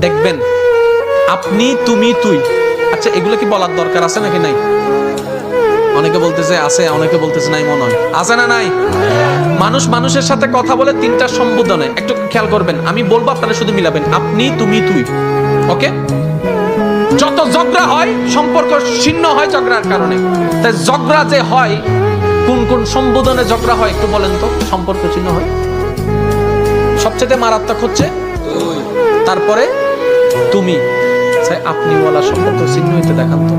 দেখবেন, আপনি, তুমি, তুই। আচ্ছা এগুলো কি বলার দরকার আছে নাকি নাই? অনেকে বলতেছে, আছে, অনেকে বলতেছে নাই, মনে হয়। আছে না নাই? মানুষ মানুষের সাথে কথা বলে তিনটা সম্বোধনে। একটু খেয়াল করবেন, আমি বলব, আপনারা শুধু মিলাবেন। আপনি, তুমি, তুই। ওকে? যত ঝগড়া হয়, সম্পর্ক ছিন্ন হয় ঝগড়ার কারণে। তাই ঝগড়া যে হয়, কোন কোন সম্বোধনে ঝগড়া হয়, একটু বলেন তো, সম্পর্ক ছিন্ন হয়। সবচেয়ে মারাত্মক হচ্ছে, তারপরে তুমি। চাই আপনি বলা সম্পর্ক ছিন্ন হইতে দেখান তো।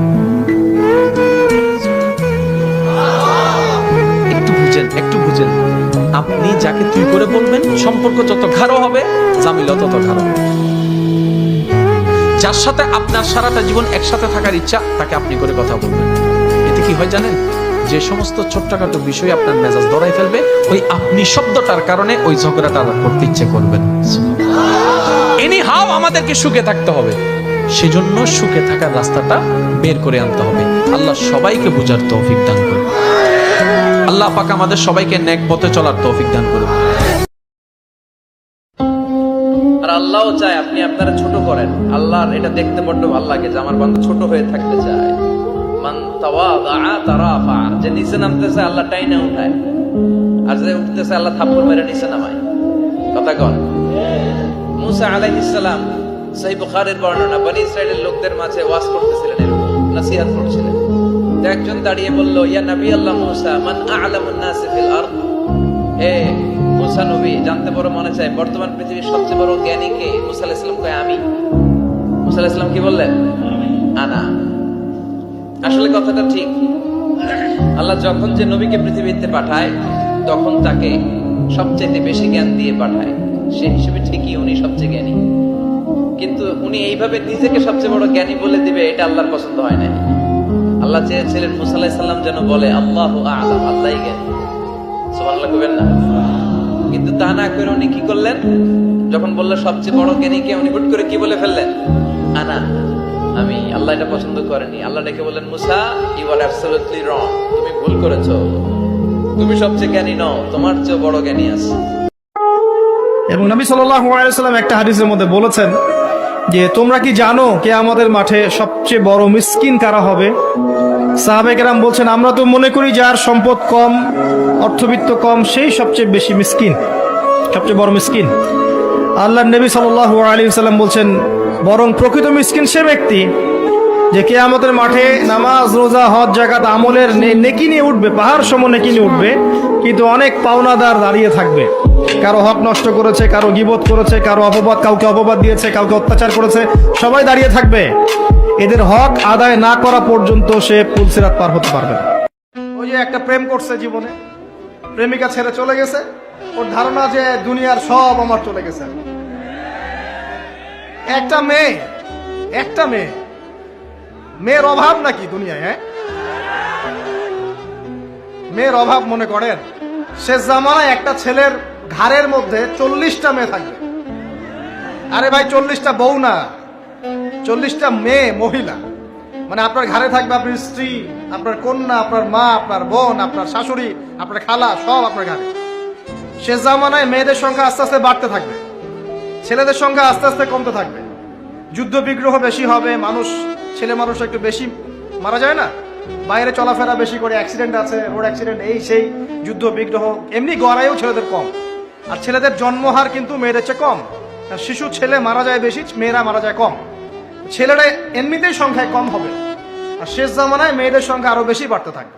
একটু বুঝেন একটু বুঝেন। আপনি যাকে তুই করে বলবেন, সম্পর্ক যত ঘাড়ো হবে জামিলা তত হবে। যার সাথে আপনার সারাটা জীবন একসাথে থাকার ইচ্ছা, তাকে আপনি করে কথা বলবেন। এতে কি হয় জানেন? যে সমস্ত ছোট্টখাটো বিষয় আপনার মেজাজ ধরাই ফেলবে, ওই আপনি শব্দটার কারণে ওই ঝগড়াটা করতে ইচ্ছে করবেন এনি হাও আমাদেরকে সুখে থাকতে হবে। সেজন্য সুখে থাকার রাস্তাটা বের করে আনতে হবে। আল্লাহ সবাইকে বুঝার তৌফিক দান করুন। আল্লাহ পাক আমাদের সবাইকে ন্যাক পথে চলার তৌফিক দান করুন। আর আল্লাহও চায় আপনি আপনারা ছোট করেন। আল্লাহর এটা দেখতে বড্ড ভালো লাগে যে আমার বান্ধব ছোট হয়ে থাকতে চায়। মান তাওয়াদা যে নিচে নামতেছে আল্লাহ টাইনা উঠায়। আর যে উঠতেছে আল্লাহ থাপ্পড় মেরে নিচে নামায়। কথা কন। মুসা আলাইহিস সালাম সহি বুখারীর বর্ণনা বনি ইসরাইলের লোকদের মাঝে ওয়াজ করতেছিলেন এরকম নসিহত করছিলেন। তো একজন দাঁড়িয়ে বলল ইয়া নবী আল্লাহ মুসা মান আ'লামুন নাসি ফিল আরদ? এ মুসা নবী জানতে বড় মনে চায় বর্তমান পৃথিবীর সবচেয়ে বড় জ্ঞানী কে? মুসা আলাইহিস সালাম কয় আমি। মুসা আলাইহিস সালাম কি বললেন? আনা। আসলে কথাটা ঠিক। আল্লাহ যখন যে নবীকে পৃথিবীতে পাঠায় তখন তাকে সবচেয়ে বেশি জ্ঞান দিয়ে পাঠায়। সে হিসেবে ঠিকই উনি সবচেয়ে জ্ঞানী। কিন্তু উনি এইভাবে নিজেকে সবচেয়ে বড় জ্ঞানী বলে দিবে, এটা আল্লাহর পছন্দ হয় না আল্লাহ চেয়েছিলেন মুসা আলাইহিস সাল্লাম যেন বলে, আল্লাহ আলাম আল্লাহই জ্ঞানী। না। কিন্তু তা না করে উনি কি করলেন? যখন বলল, সবচেয়ে বড় জ্ঞানীকে উনি হুট করে কি বলে ফেললেন? আনা, আমি আল্লাহ এটা পছন্দ করেনি। আল্লাহ ডেকে বললেন, মুসা ইউ আর অ্যাবসলিউটলি রং তুমি ভুল করেছ। তুমি সবচেয়ে জ্ঞানী নও, তোমার চেয়ে বড় জ্ঞানী আছে। এবং নবী সাল্লাম একটা হাদিসের মধ্যে বলেছেন যে, তোমরা কি জানো কে আমাদের মাঠে সবচেয়ে বড় মিসকিন কারা হবে? সাহাবেকেরাম বলছেন, আমরা তো মনে করি যার সম্পদ কম, অর্থবিত্ত কম, সেই সবচেয়ে বেশি মিসকিন, সবচেয়ে বড় মিসকিন। আল্লাহ নবী সাল্লাহ আলী সাল্লাম বলছেন, বরং প্রকৃত মিসকিন সে ব্যক্তি যে কে আমাদের মাঠে নামাজ, রোজা, হজ জাকাত আমলের নেকি নিয়ে উঠবে, পাহাড় সম নেকি নিয়ে উঠবে, কিন্তু অনেক পাওনাদার দাঁড়িয়ে থাকবে। কারও হক নষ্ট করেছে, কারও গিবোধ করেছে, কারও অপবাদ, কাউকে অপবাদ দিয়েছে, কাউকে অত্যাচার করেছে, সবাই দাঁড়িয়ে থাকবে। এদের হক আদায় না করা পর্যন্ত সে পুলসিরাত পার হতে পারবে ওই যে একটা প্রেম করছে জীবনে। প্রেমিকা ছেড়ে চলে গেছে। ওর ধারণা যে দুনিয়ার সব আমার চলে গেছে। একটা মেয়ে একটা মেয়ে। মেয়ের অভাব নাকি দুনিয়ায় হ্যাঁ? মেয়ের অভাব মনে করেন? শেষ জামানায় একটা ছেলের ঘাড়ের মধ্যে চল্লিশটা মেয়ে থাকবে। আরে ভাই, চল্লিশটা বউ না। চল্লিশটা মেয়ে, মহিলা। মানে আপনার ঘাড়ে থাকবে আপনার স্ত্রী, আপনার কন্যা, আপনার মা, আপনার বোন, আপনার শাশুড়ি, আপনার খালা, সব আপনার ঘাড়ে। শেষ জামানায় মেয়েদের সংখ্যা আস্তে আস্তে বাড়তে থাকবে। ছেলেদের সংখ্যা আস্তে আস্তে কমতে থাকবে। যুদ্ধ বিগ্রহ বেশি হবে, মানুষ, ছেলে মানুষ একটু বেশি, মারা যায় না? বাইরে চলাফেরা বেশি করে, অ্যাক্সিডেন্ট আছে, রোড অ্যাক্সিডেন্ট, এই সেই যুদ্ধ বিগ্রহ, এমনি গড়াইও ছেলেদের কম। আর ছেলেদের জন্মহার কিন্তু মেয়েদের চেয়ে কম। শিশু ছেলে মারা যায় বেশি, মেয়েরা মারা যায় কম। ছেলেরা এমনিতেই সংখ্যায় কম হবে। আর শেষ জামানায় মেয়েদের সংখ্যা আরও বেশি বাড়তে থাকবে।